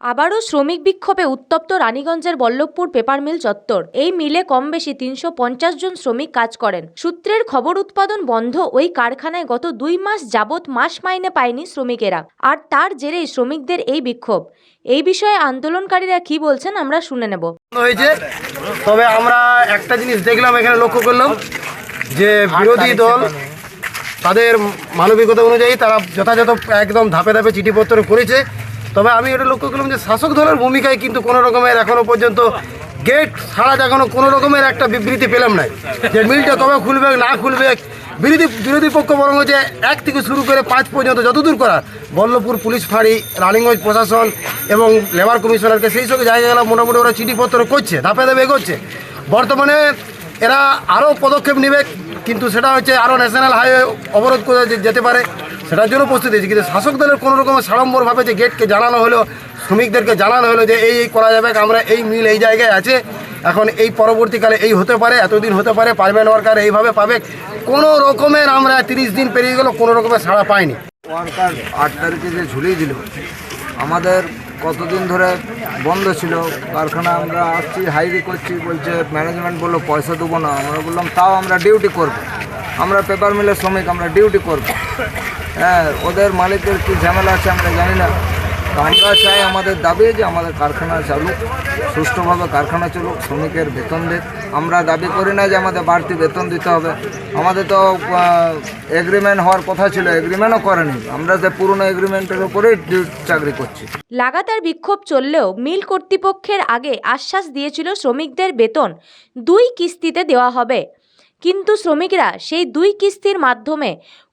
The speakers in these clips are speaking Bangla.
আবারও শ্রমিক বিক্ষোভে উত্তপ্ত রানীগঞ্জের বল্লভপুর পেপার মিল চত্বর। এই মিলে কম বেশি তিনশো পঞ্চাশ জন শ্রমিক কাজ করেন। সূত্রের খবর, উৎপাদন বন্ধ। ওই কারখানায় গত দুই মাস যাবৎ মাস মাইনে পায়নি শ্রমিকেরা। আর তার জেরেই শ্রমিকদের এই বিক্ষোভ। এই বিষয়ে আন্দোলনকারীরা কি বলছেন আমরা শুনে নেব। তবে আমরা একটা জিনিস দেখলাম, এখানে লক্ষ্য করলাম যে বিরোধী দল তাদের মানবিকতা অনুযায়ী তারা যথাযথ একদম ধাপে ধাপে চিঠিপত্র করেছে। তবে আমি এটা লক্ষ্য করলাম যে শাসক দলের ভূমিকায় কিন্তু কোনো রকমের এখনও পর্যন্ত গেট ছাড়া এখনও কোনো রকমের একটা বিবৃতি পেলাম নাই। যে মিলটা কবে খুলবে, না খুলবে, বিরোধী বিরোধী পক্ষ বরং যে এক থেকে শুরু করে পাঁচ পর্যন্ত যতদূর করা, বল্লভপুর পুলিশ ফাঁড়ি, রানিগঞ্জ প্রশাসন এবং লেবার কমিশনারকে সেই সব জায়গাগুলো মোটামুটি ওরা চিঠিপত্র করছে, ধাপে ধাপে এগোচ্ছে। বর্তমানে এরা আরও পদক্ষেপ নেবে, কিন্তু সেটা হচ্ছে আরও ন্যাশনাল হাইওয়ে অবরোধ করে যেতে পারে। সেটার জন্য প্রস্তুতি আছে কিন্তু শাসক দলের কোনো রকমের সাড়ম্বরভাবে যে গেটকে জানানো হলো, শ্রমিকদেরকে জানানো হলো যে, এই এই করা যাবে, আমরা এই মিল এই জায়গায় আছে। এখন এই পরবর্তীকালে এই হতে পারে, এতদিন হতে পারে পারবেন ওয়ার্কার এইভাবে পাবে। কোনো রকমের আমরা তিরিশ দিন পেরিয়ে গেল কোনো রকমের সাড়া পাইনি। ওয়ার্কার আট তারিখে যে ঝুলিয়ে দিল, আমাদের কতদিন ধরে বন্ধ ছিল, কারখানা আমরা আসছি হাইরি করছি, বলছে ম্যানেজমেন্ট বলল, পয়সা দেবো না। আমরা বললাম, তাও আমরা ডিউটি করব। আমরা পেপার মিলের শ্রমিক, আমরা ডিউটি করব। হ্যাঁ ওদের মালিকের কী ঝামেলা আছে আমরা জানি না। আমরা চাই আমাদের দাবি যে আমাদের কারখানা চালুক, সুষ্ঠুভাবে কারখানা চলুক, শ্রমিকের বেতন দিক। আমরা দাবি করি না যে আমাদের বাড়তি বেতন দিতে হবে। আমাদের তো এগ্রিমেন্ট হওয়ার কথা ছিল এগ্রিমেন্টও করেনি। আমরা যে পুরনো এগ্রিমেন্টের উপরেই চাকরি করছি। লাগাতার বিক্ষোভ চললেও মিল কর্তৃপক্ষের আগে আশ্বাস দিয়েছিল শ্রমিকদের বেতন। দুই কিস্তিতে দেওয়া হবে। কিন্তু শ্রমিকরা সেই দুই কিস্তির মাধ্যমে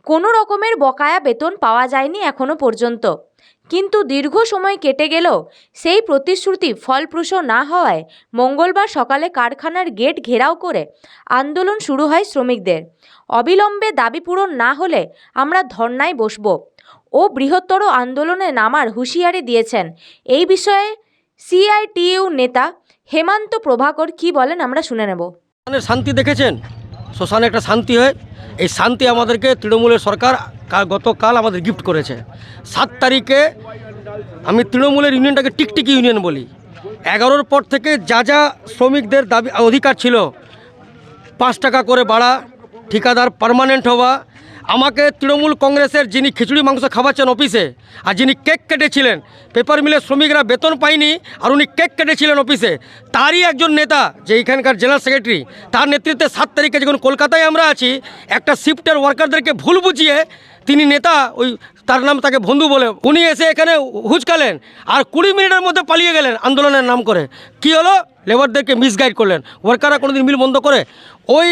কোনো রকমের বকায়া বেতন পাওয়া যায়নি এখনও পর্যন্ত। কিন্তু দীর্ঘ সময় কেটে গেলেও সেই প্রতিশ্রুতি ফলপ্রসূ না হওয়ায় মঙ্গলবার সকালে কারখানার গেট ঘেরাও করে আন্দোলন শুরু হয় শ্রমিকদের। অবিলম্বে দাবি পূরণ না হলে আমরা ধর্নায় বসব ও বৃহত্তর আন্দোলনে নামার হুঁশিয়ারি দিয়েছেন। এই বিষয়ে সিআইটিইউ নেতা হেমান্ত প্রভাকর কি বলেন আমরা শুনে নেব। শান্তি দেখেছেন? শ্মশানে একটা শান্তি হয়। এই শান্তি আমাদেরকে তৃণমূলের সরকার গতকাল আমাদের গিফট করেছে। সাত তারিখে আমি তৃণমূলের ইউনিয়নটাকে টিকটিকি ইউনিয়ন বলি। এগারোর পর থেকে যা যা শ্রমিকদের দাবি অধিকার ছিল, পাঁচ টাকা করে বাড়া, ঠিকাদার পারমানেন্ট হওয়া আমাকে তৃণমূল কংগ্রেসের যিনি খিচুড়ি মাংস খাওয়াচ্ছেন অফিসে, আর যিনি কেক কেটেছিলেন, পেপার মিলের শ্রমিকরা বেতন পায়নি, আর উনি কেক কেটেছিলেন অফিসে। তারই একজন নেতা, যে এখানকার জেনারেল সেক্রেটারি, তার নেতৃত্বে সাত তারিখে যখন কলকাতায় আমরা আছি, একটা শিফটের ওয়ার্কারদেরকে ভুল বুঝিয়ে তিনি নেতা, ওই তার নাম তাকে বন্ধু বলে, উনি এসে এখানে হুচকালেন, আর কুড়ি মিনিটের মধ্যে পালিয়ে গেলেন আন্দোলনের নাম করে। কি হলো? লেবারদেরকে মিসগাইড করলেন। ওয়ার্কাররা কোনোদিন মিল বন্ধ করে? ওই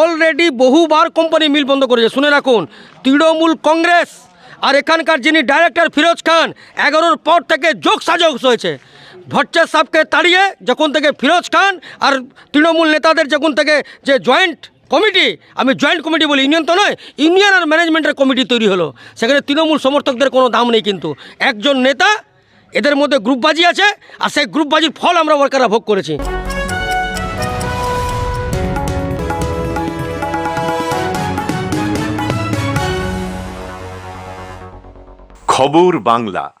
অলরেডি বহুবার কোম্পানি মিল বন্ধ করেছে। শুনে রাখুন, তৃণমূল কংগ্রেস আর এখানকার যিনি ডাইরেক্টর ফিরোজ খান, এগারোর পর থেকে যোগ সাজক হয়েছে। ভট্টাচার সাহেবকে তাড়িয়ে, যখন থেকে ফিরোজ খান আর তৃণমূল নেতাদের যখন থেকে যে জয়েন্ট কমিটি আমি জয়েন্ট কমিটি বলি ইউনিয়ন তো নয় ইউনিয়ন আর ম্যানেজমেন্টের কমিটি তৈরি হলো। সেখানে তৃণমূল সমর্থকদের কোনো দাম নেই কিন্তু। একজন নেতা, এদের মধ্যে গ্রুপবাজি আছে, আর সেই গ্রুপবাজির ফল আমরা ওয়ার্কাররা ভোগ করেছি। খবর বাংলা।